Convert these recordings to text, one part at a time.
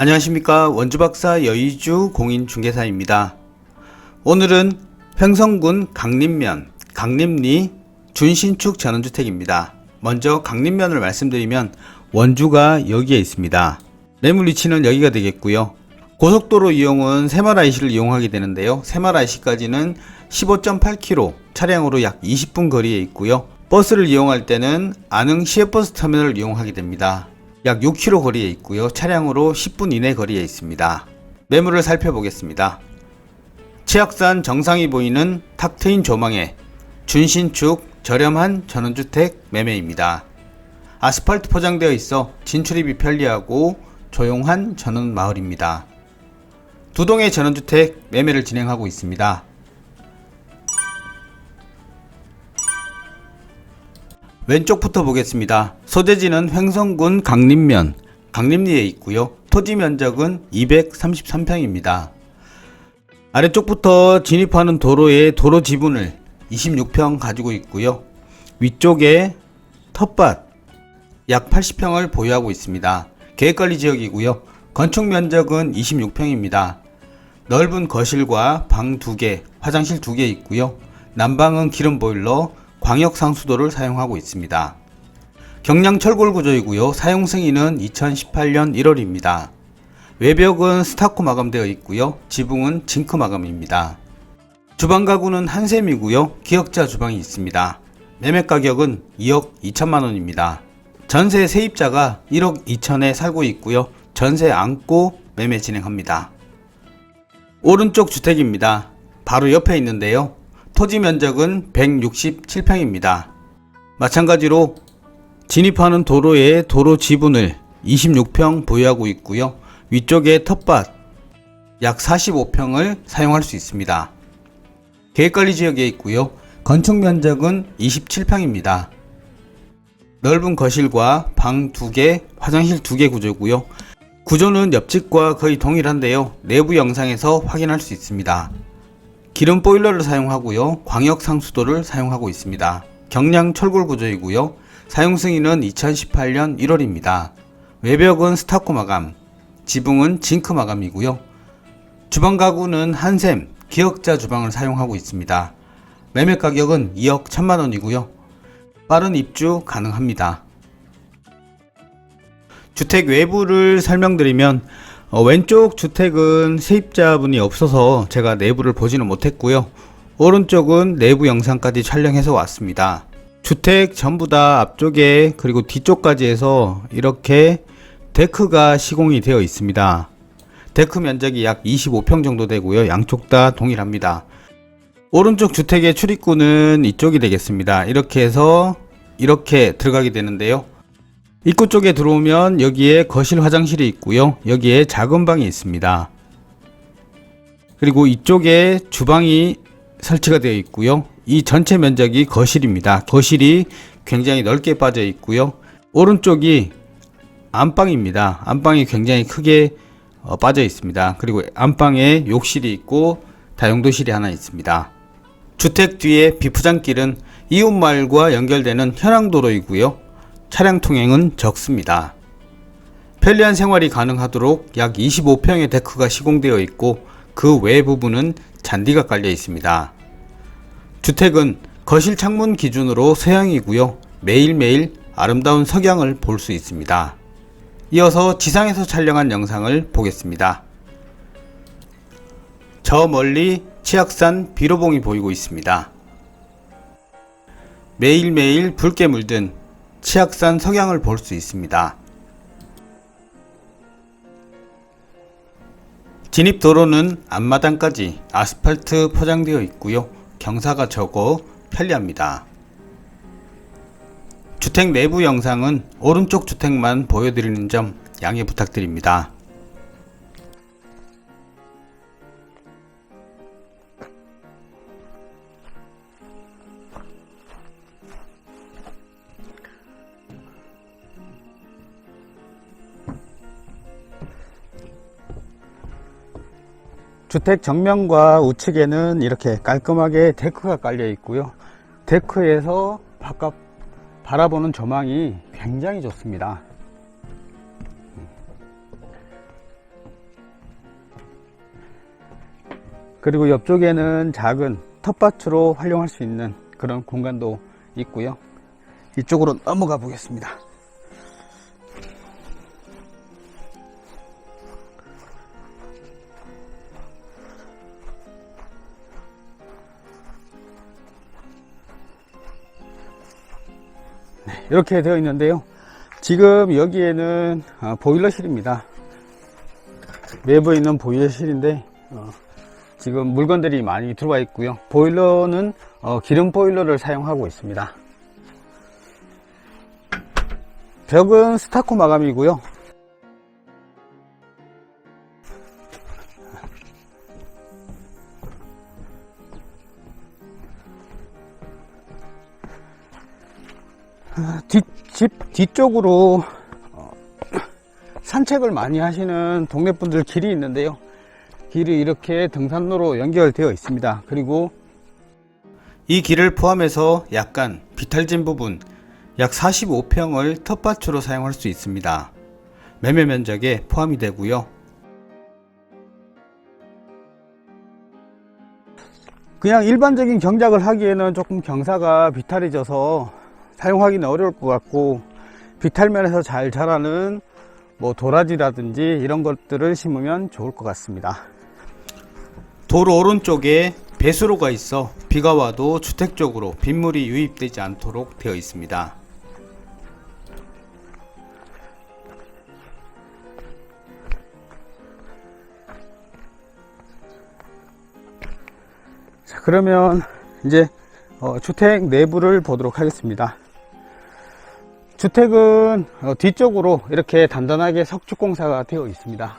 안녕하십니까 원주박사 여의주 공인중개사입니다. 오늘은 횡성군 강림면 강림리 준신축 전원주택입니다. 먼저 강림면을 말씀드리면 원주가 여기에 있습니다. 매물 위치는 여기가 되겠고요. 고속도로 이용은 새마라이시를 이용하게 되는데요. 새마라이시까지는 15.8km 차량으로 약 20분 거리에 있고요. 버스를 이용할 때는 안흥 시외버스 터미널을 이용하게 됩니다. 약 6km 거리에 있고요. 차량으로 10분 이내 거리에 있습니다. 매물을 살펴보겠습니다. 치악산 정상이 보이는 탁 트인 조망에 준신축 저렴한 전원주택 매매입니다. 아스팔트 포장되어 있어 진출입이 편리하고 조용한 전원 마을입니다. 두 동의 전원주택 매매를 진행하고 있습니다. 왼쪽부터 보겠습니다. 소재지는 횡성군 강림면, 강림리에 있고요. 토지 면적은 233평입니다. 아래쪽부터 진입하는 도로의 도로 지분을 26평 가지고 있고요. 위쪽에 텃밭 약 80평을 보유하고 있습니다. 계획관리 지역이고요. 건축 면적은 26평입니다. 넓은 거실과 방 2개, 화장실 2개 있고요. 난방은 기름 보일러, 광역 상수도를 사용하고 있습니다. 경량 철골 구조이고요. 사용 승인은 2018년 1월입니다. 외벽은 스타코 마감되어 있고요. 지붕은 징크 마감입니다. 주방 가구는 한샘이고요. 기역자 주방이 있습니다. 매매 가격은 2억 2천만 원입니다. 전세 세입자가 1억 2천에 살고 있고요. 전세 안고 매매 진행합니다. 오른쪽 주택입니다. 바로 옆에 있는데요. 토지 면적은 167평입니다. 마찬가지로 진입하는 도로의 도로 지분을 26평 보유하고 있고요. 위쪽에 텃밭 약 45평을 사용할 수 있습니다. 계획관리 지역에 있고요. 건축 면적은 27평입니다. 넓은 거실과 방 2개, 화장실 2개 구조고요. 구조는 옆집과 거의 동일한데요. 내부 영상에서 확인할 수 있습니다. 기름 보일러를 사용하고요. 광역 상수도를 사용하고 있습니다. 경량 철골 구조이고요. 사용 승인은 2018년 1월입니다. 외벽은 스타코 마감, 지붕은 징크 마감이고요. 주방 가구는 한샘, 기역자 주방을 사용하고 있습니다. 매매 가격은 2억 1천만 원이고요. 빠른 입주 가능합니다. 주택 외부를 설명드리면 어, 왼쪽 주택은 세입자분이 없어서 제가 내부를 보지는 못했고요. 오른쪽은 내부 영상까지 촬영해서 왔습니다. 주택 전부 다 앞쪽에 그리고 뒤쪽까지 해서 이렇게 데크가 시공이 되어 있습니다. 데크 면적이 약 25평 정도 되고요. 양쪽 다 동일합니다. 오른쪽 주택의 출입구는 이쪽이 되겠습니다. 이렇게 해서 이렇게 들어가게 되는데요. 입구 쪽에 들어오면 여기에 거실 화장실이 있고요. 여기에 작은 방이 있습니다. 그리고 이쪽에 주방이 설치가 되어 있고요. 이 전체 면적이 거실입니다. 거실이 굉장히 넓게 빠져 있고요. 오른쪽이 안방입니다. 안방이 굉장히 크게 어, 빠져 있습니다. 그리고 안방에 욕실이 있고 다용도실이 하나 있습니다. 주택 뒤에 비포장길은 이웃마을과 연결되는 현황도로이고요. 차량 통행은 적습니다. 편리한 생활이 가능하도록 약 25평의 데크가 시공되어 있고 그 외 부분은 잔디가 깔려 있습니다. 주택은 거실 창문 기준으로 서양이고요. 매일매일 아름다운 석양을 볼 수 있습니다. 이어서 지상에서 촬영한 영상을 보겠습니다. 저 멀리 치악산 비로봉이 보이고 있습니다. 매일매일 붉게 물든 치악산 석양을 볼 수 있습니다. 진입 도로는 앞마당까지 아스팔트 포장되어 있고요. 경사가 적어 편리합니다. 주택 내부 영상은 오른쪽 주택만 보여드리는 점 양해 부탁드립니다. 주택 정면과 우측에는 이렇게 깔끔하게 데크가 깔려 있고요. 데크에서 바깥 바라보는 조망이 굉장히 좋습니다. 그리고 옆쪽에는 작은 텃밭으로 활용할 수 있는 그런 공간도 있고요. 이쪽으로 넘어가 보겠습니다. 이렇게 되어 있는데요. 지금 여기에는 어, 보일러실입니다. 내부에 있는 보일러실인데 어, 지금 물건들이 많이 들어와 있고요. 보일러는 어, 기름 보일러를 사용하고 있습니다. 벽은 스타코 마감이고요. 뒷, 집 뒤쪽으로 어, 산책을 많이 하시는 동네 분들 길이 있는데요. 길이 이렇게 등산로로 연결되어 있습니다. 그리고 이 길을 포함해서 약간 비탈진 부분 약 45평을 텃밭으로 사용할 수 있습니다. 매매 면적에 포함이 되고요. 그냥 일반적인 경작을 하기에는 조금 경사가 비탈해져서 사용하기는 어려울 것 같고 비탈면에서 잘 자라는 뭐 도라지라든지 이런 것들을 심으면 좋을 것 같습니다. 도로 오른쪽에 배수로가 있어 비가 와도 주택 쪽으로 빗물이 유입되지 않도록 되어 있습니다. 자, 그러면 이제 어, 주택 내부를 보도록 하겠습니다. 주택은 어, 뒤쪽으로 이렇게 단단하게 석축공사가 되어 있습니다.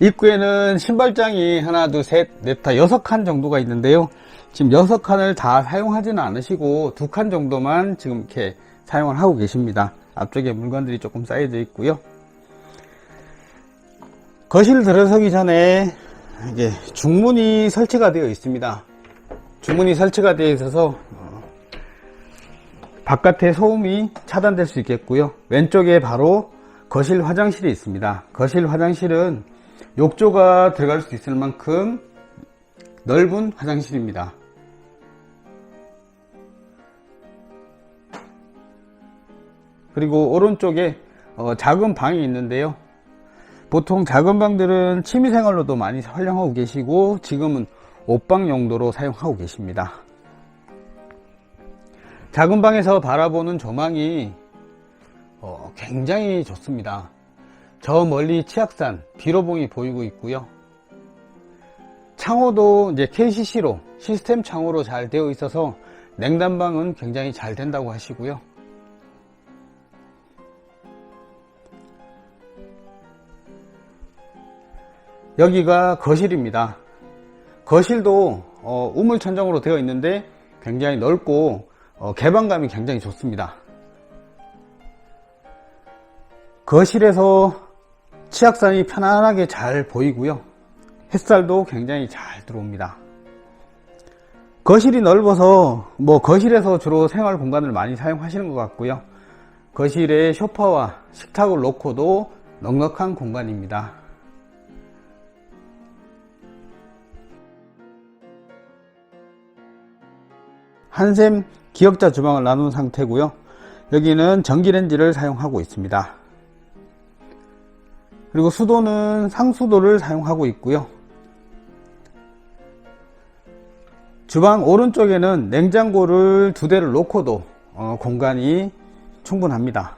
입구에는 신발장이 하나, 둘, 셋, 넷, 다 여섯 칸 정도가 있는데요. 지금 여섯 칸을 다 사용하지는 않으시고 두 칸 정도만 지금 이렇게 사용을 하고 계십니다. 앞쪽에 물건들이 조금 쌓여져 있고요. 거실 들어서기 전에 이게 중문이 설치가 되어 있습니다. 중문이 설치가 되어 있어서 어, 바깥의 소음이 차단될 수 있겠고요. 왼쪽에 바로 거실 화장실이 있습니다. 거실 화장실은 욕조가 들어갈 수 있을 만큼 넓은 화장실입니다. 그리고 오른쪽에 어, 작은 방이 있는데요. 보통 작은 방들은 취미생활로도 많이 활용하고 계시고 지금은 옷방 용도로 사용하고 계십니다. 작은 방에서 바라보는 조망이 어, 굉장히 좋습니다. 저 멀리 치악산 비로봉이 보이고 있고요. 창호도 이제 KCC로 시스템 창호로 잘 되어 있어서 냉난방은 굉장히 잘 된다고 하시고요. 여기가 거실입니다. 거실도 어, 우물 천정으로 되어 있는데 굉장히 넓고 어, 개방감이 굉장히 좋습니다. 거실에서 치악산이 편안하게 잘 보이고요. 햇살도 굉장히 잘 들어옵니다. 거실이 넓어서 뭐 거실에서 주로 생활 공간을 많이 사용하시는 것 같고요. 거실에 소파와 식탁을 놓고도 넉넉한 공간입니다. 한샘 기역자 주방을 나눈 상태고요. 여기는 전기레인지를 사용하고 있습니다. 그리고 수도는 상수도를 사용하고 있고요. 주방 오른쪽에는 냉장고를 두 대를 놓고도 어, 공간이 충분합니다.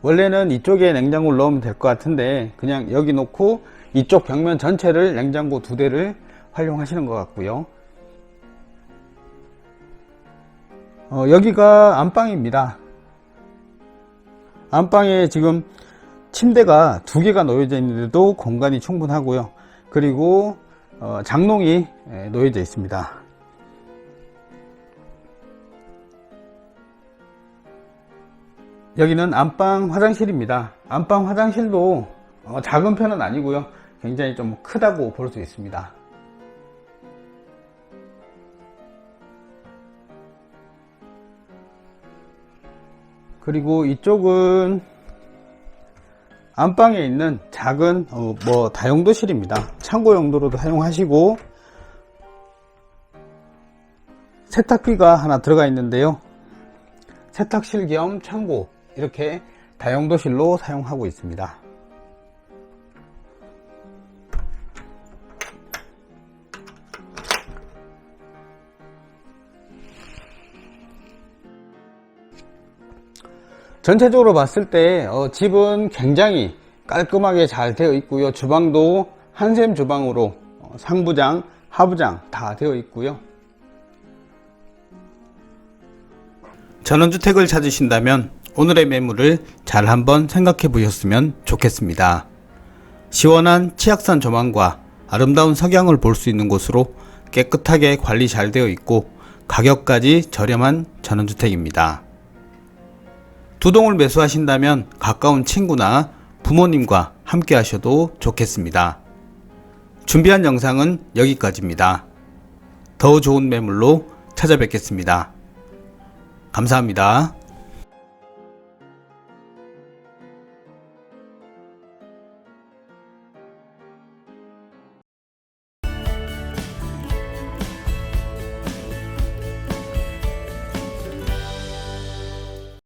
원래는 이쪽에 냉장고를 넣으면 될 것 같은데 그냥 여기 놓고 이쪽 벽면 전체를 냉장고 두 대를 활용하시는 것 같고요. 어, 여기가 안방입니다. 안방에 지금 침대가 두 개가 놓여져 있는데도 공간이 충분하고요. 그리고 어, 장롱이 예, 놓여져 있습니다. 여기는 안방 화장실입니다. 안방 화장실도 어, 작은 편은 아니고요. 굉장히 좀 크다고 볼 수 있습니다. 그리고 이쪽은 안방에 있는 작은 어, 뭐 다용도실입니다. 창고 용도로도 사용하시고 세탁기가 하나 들어가 있는데요. 세탁실 겸 창고 이렇게 다용도실로 사용하고 있습니다. 전체적으로 봤을 때 어, 집은 굉장히 깔끔하게 잘 되어 있고요. 주방도 한샘 주방으로 어, 상부장, 하부장 다 되어 있고요. 전원주택을 찾으신다면 오늘의 매물을 잘 한번 생각해 보셨으면 좋겠습니다. 시원한 치악산 조망과 아름다운 석양을 볼 수 있는 곳으로 깨끗하게 관리 잘 되어 있고 가격까지 저렴한 전원주택입니다. 두 동을 매수하신다면 가까운 친구나 부모님과 함께 하셔도 좋겠습니다. 준비한 영상은 여기까지입니다. 더 좋은 매물로 찾아뵙겠습니다. 감사합니다.